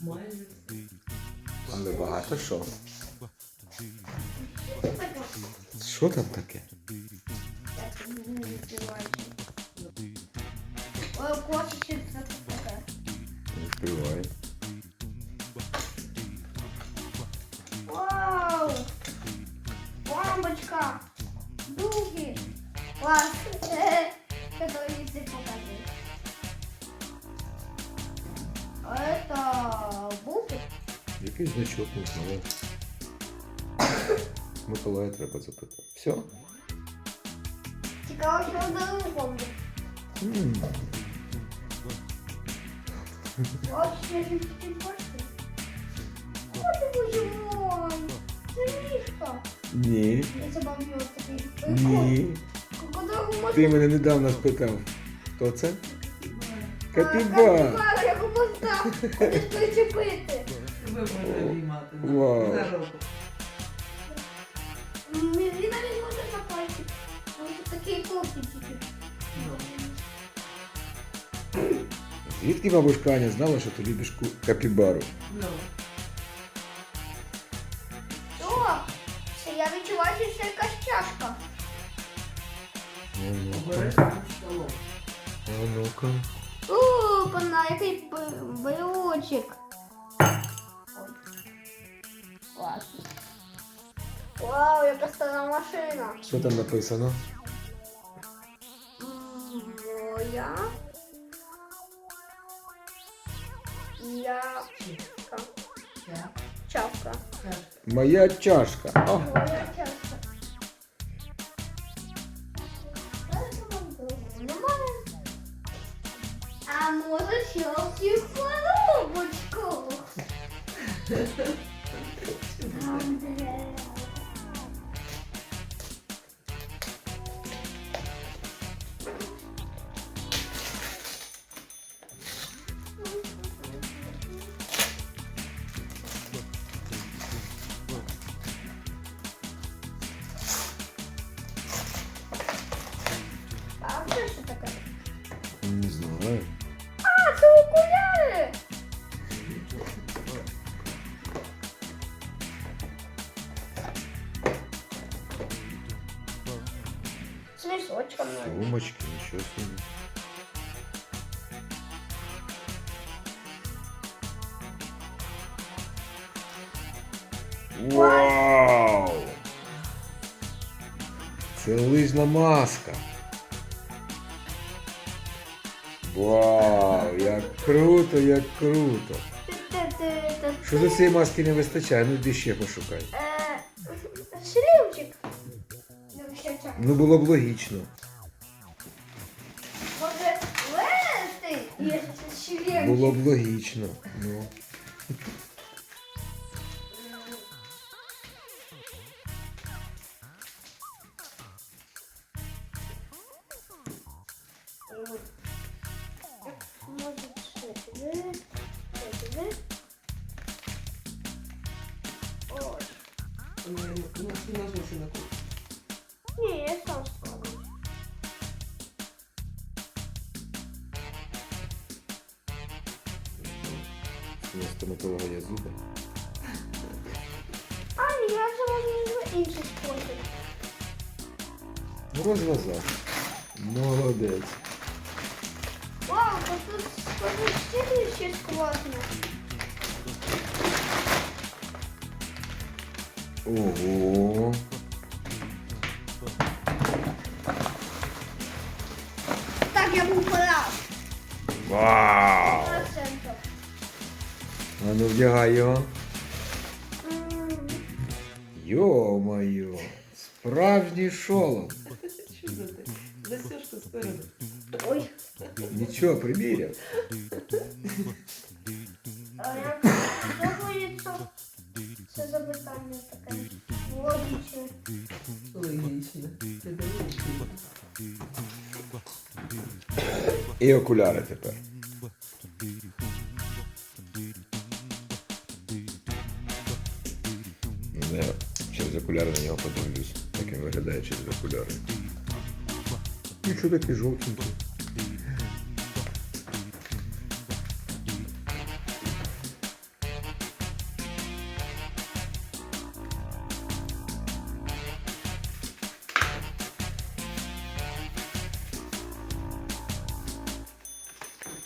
Майже. Але багато що. Що там таке? Бомбочка! Дуги! Класс! Это если покажи. А это буфет? Якийсь значок знаю. Миколая треба запитати. Все? Цікаво, що вдали бомбу. М, От Ні. Я забавлю такий. Ні. Кого можна? Ти мене недавно спитав. Хто це? Капібар. Капібар. Я його постав. Куди ж причепити? Ви можете обіймати. Вау. За руку. Він навіть може на пальці. Тому що такий. Ну. Звідки бабушка Аня знала, що ти любиш ку- капібару? Ну. Ну-ка. А ну-ка. О, пана, який б- брелочок. Ой. Класно. Вау, яка стара машина. Що там написано? Моя. Я. Чавка. Моя чашка. О, Моя чашка. Може щось в коробочку? Андре. З. Сумочки, нічого собі. Вау! Це лижна маска. Вау, як круто, як круто. Що за цієї маски не вистачає? Ну йди ще пошукай. Ну, було б логічно. Може, лезти шлівчик? Було б логічно. Ну. У стоматолога є зуби. А, я можу інший спосіб. Розв'язав. Молодець. Вау, та тут ще щось класне. Ого. Так, я був прав. Вау! А ну вдягай його. Йо-моє. Справжній шолом. Що за ти? Застежка спереду. Ой, Нічого, приміряв. а як заходиться? Це запитання таке. Логічне. Логічно. Ти дивишся. І окуляри тепер. окуляри на нього подивлюсь, як він виглядає через окуляри. Нічого такий жовтенький.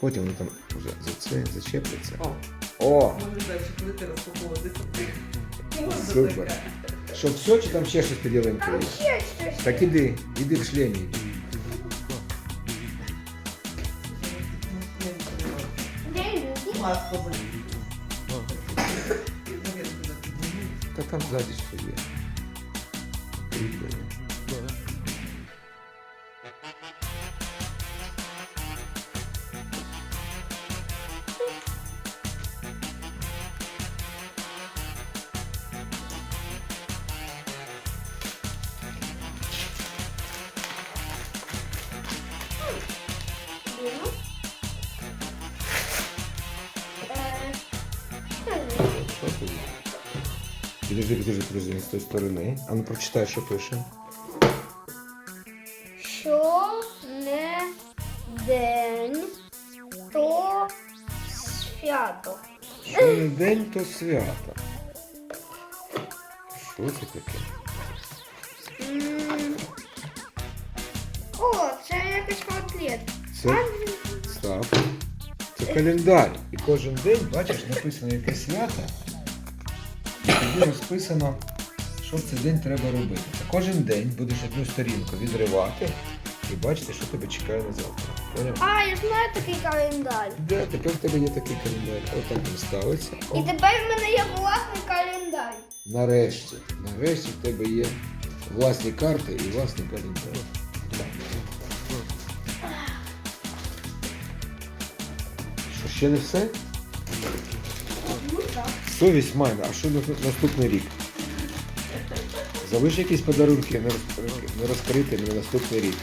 Потім воно там вже за це зачепиться. О, О! може далі будете розпаковувати. Можна Супер. таке? Що все чи там ще щось під ялинкою? Там ще щось. Так іди, іди в шлемі. Де люди? Маску забери. Зав'язку закинь. Та там ззаді що є. Кріплення. Підожди, підожди, підожди, з тої сторони. А ну прочитай, що пише. Що не день, то свято. Що не день, то свято. Що це таке? М, О, це якийсь котлет. Це став. Це календар. І кожен день, бачиш, написано яке свято. Тоді розписано, що в цей день треба робити. Кожен день будеш одну сторінку відривати і бачити, що тебе чекає на завтра. Поняв? А, я знаю такий календар. Да, тепер в тебе є такий календар. Отак він ставиться. І тепер в мене є власний календар. нарешті. Нарешті в тебе є власні карти і власний календар. Що ще не все? Совість має, а що на наступний рік? Залиш якісь подарунки не розкрити на наступний рік.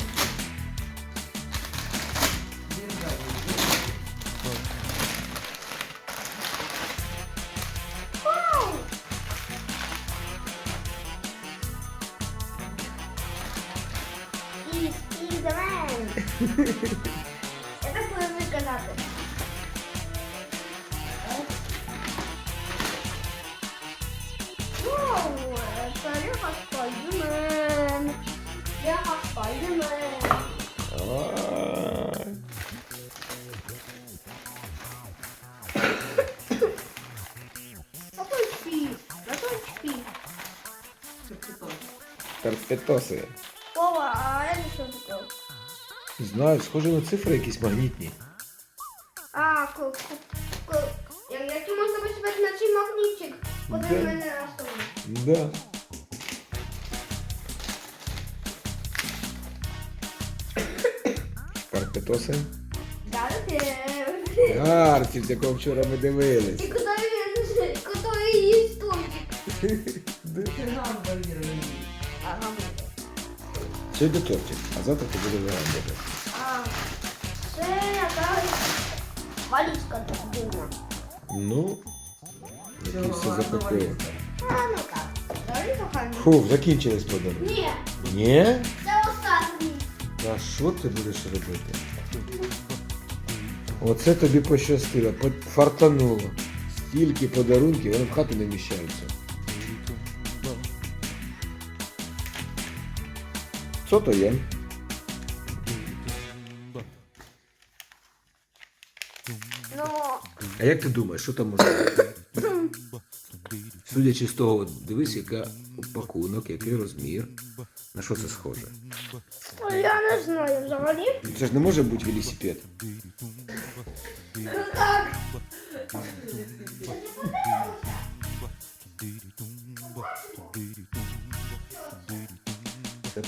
Карпетоси. Вова, а что такое? Не Знаю, схоже на цифри якісь магнітні. А, ку- ку- ку- я- який можна виставити на цей магнітик, Де? мене на. Да. Карпетоси. Да, ти. Гарчів, якого вчора ми І дивились. куди він, куди її стольчик. Ага, буде. Сьогодні тортик, а завтра ти буде вигадувати. А, це якась валізка дивна. Ну, які все запакує. А, ну-ка, далі коханий. Фу, закінчились подарунки. Ні, Ні? це останній. А що ти будеш робити? Оце тобі пощастило, по- фартануло. Стільки подарунків, вони в хату не вміщаються. Що то є? Ну, А як ти думаєш, що там може бути? Судячи з того, от дивись, яка пакунок, який розмір. На що це схоже? я не знаю взагалі. Це ж не може бути велосипед. Так.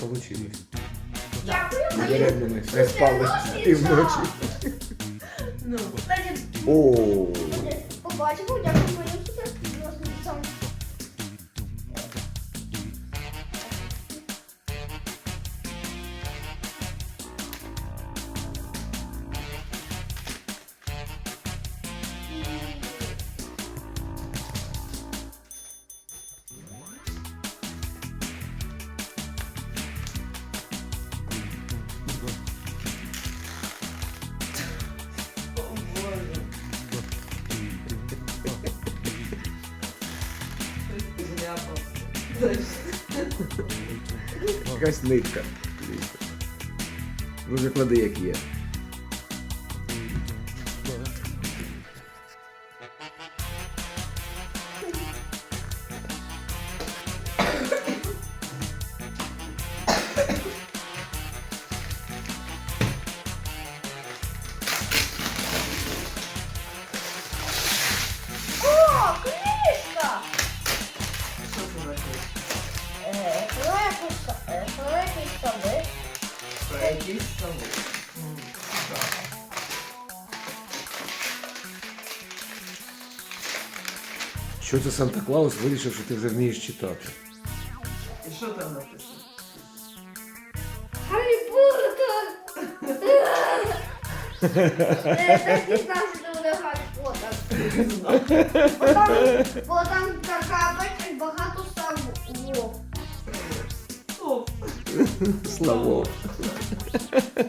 Вийшло. Дякую. Ми не спали півночі. Ну, О, Побачимо, дякую Якась нитка. Дивіться. клади, як є. Що це Санта Клаус вирішив, що ти вже вмієш читати? І що там написано? Гаррі Поттер! Е, Так не знав, що буде Гаррі Поттер. Бо там, бо там така, бачиш, багато ставок. О, Слава.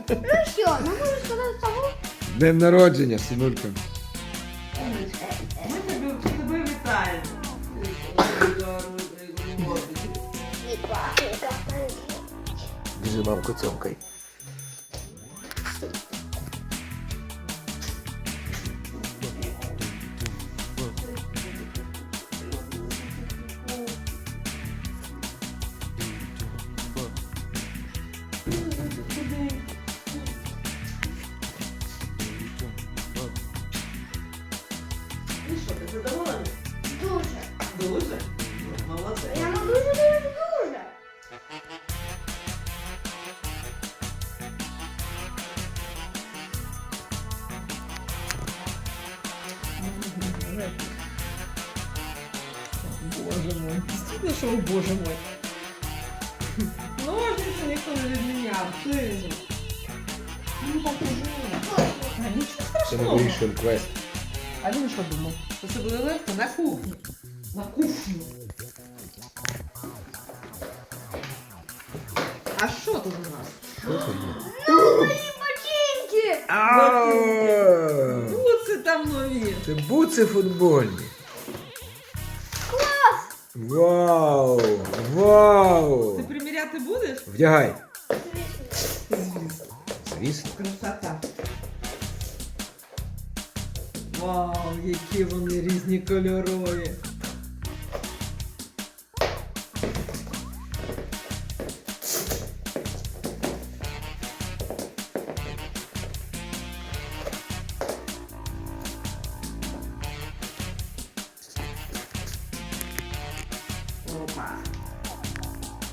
Ну що, не можу сказати ставок? Днем народження, синулька. Grzybam kociołkaj. мой. Действительно, что, о, боже мой. Ножницы никто не відміняв. Сильно. Ну, так уже. А нічого Це ми страшного. вирішуємо квест. А він що думав? Що це буде легко на кухні. На кухню. А що тут у нас? Що це є? Нові ботинки! Ау! Буци там нові. Це буци футбольні. Вау! Вау! Ти приміряти будеш? Вдягай. Звісно. Звісно. Красота. Вау, які вони різні кольорові.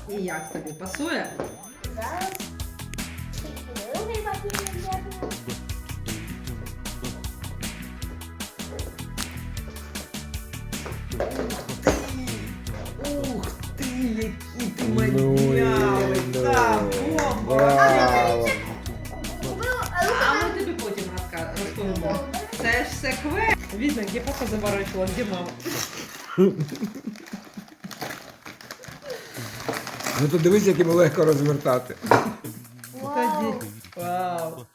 І як тобі пасує? Зараз. Ботинки вдягну. Ух ти, які ти Ну, манявий! ну. Боба! Купила, А ми тобі потім розповімо. Це ж все квест. Видно, де папа заворачував, де мама. Ну то дивись, як йому легко розвертати. Вау. Вау.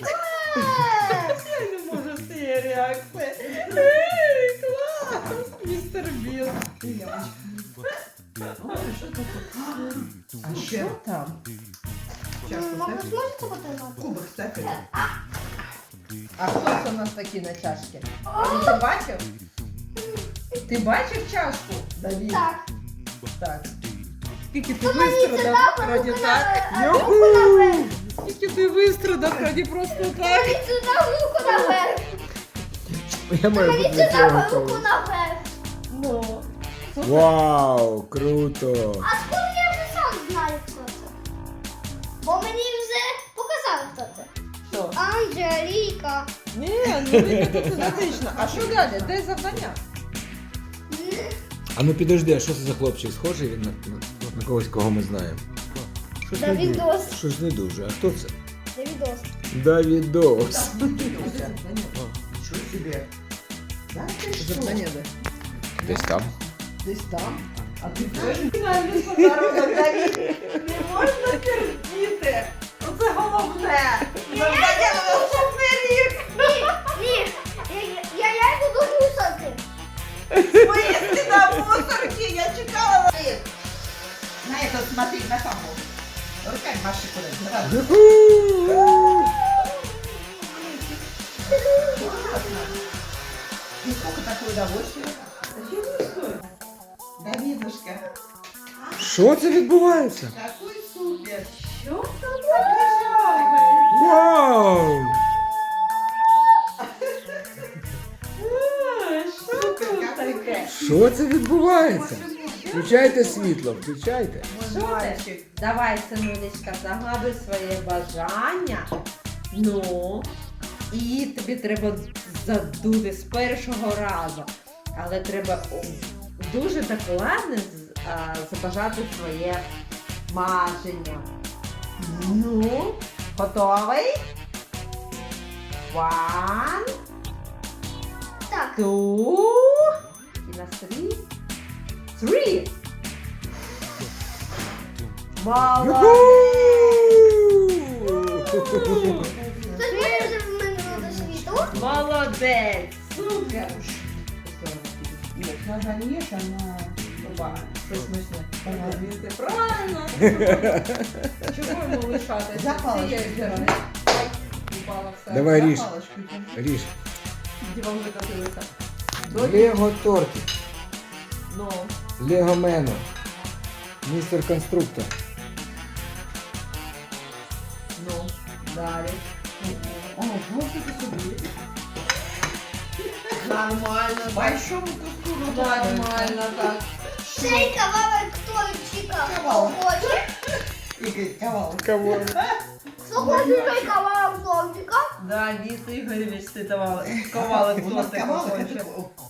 Клас! Я не можу з цієї реакції. Клас! Містер Біл. А що там? Зможете? Кубок ставити. А хто це у нас такі на чашці? Ти бачив? Ти бачив чашку, Давід? Так. Так. Скільки ти вистрадав дав раді так? наверх. Скільки ти вистрадав раді просто так? Це дав руку наверх. Я маю бути це для руку готовий. наверх. Ну. Вау, круто! А скоро я вже сам знаю, хто це. Бо мені вже показали, хто це. Що? Анжеліка. Ні, ну не. А що далі? Де завдання? А ну підожди, а що це за хлопчик? Схожий він на, на, на когось, кого ми знаємо? Щось не дуже. Давідос. Щось не дуже. А хто це? Давідос. Давідос. Що собі? Завдання де? Десь там. Десь там. А ти теж подарунок, Давід. Не можна терпіти. Оце головне. Завдання на наступний рік. Ні, ні. Я, я, я йду до. Поїсти на мусорки. Я чекала этот смотреть на кого. Руками маши куда-нибудь. Раз. Юху! Классно. И сколько такое удовольствие? Давидушка, Що це відбувається? какой супер. Що Вау! Що тут таке? Що це відбувається? Включайте світло, включайте. Мальчик. Давай, синулечка, загадуй своє бажання. Ну, і тобі треба задути з першого разу. Але треба дуже докладно забажати своє бажання. Ну, готовий? One, Так, two, і на three, three. Молодець! Хтось може в мене до світу? Молодець! Супер! Нет, надо не ешь, она... Опа, щось смачне. Правильно! Чого йому лишати? За паличку. Давай ріж, ріж. Де вам? Лего тортик. Ну, Лего Мено. Містер конструктор. ну, далі. О, это собі. Нормально. Большому куску Нормально, так. Шейка, мама. Кавалок. Хто хоче? Игорь, кавалок. Кого? Хто хоче шейка, мама, тортика? Да, Віт Ігоревич, ти давала. Ковалик У нас тортик кавалок хоче. это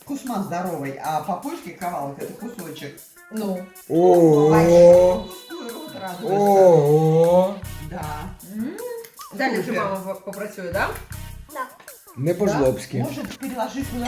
кусман здоровый, а по-польски кавалок это кусочек. Ну. Ого! Большому куску и рот радуется. Ого! Да. М. Далі вже Супер. мама попрацює, так? Не Да? по-жлобськи. Может, переложи туда?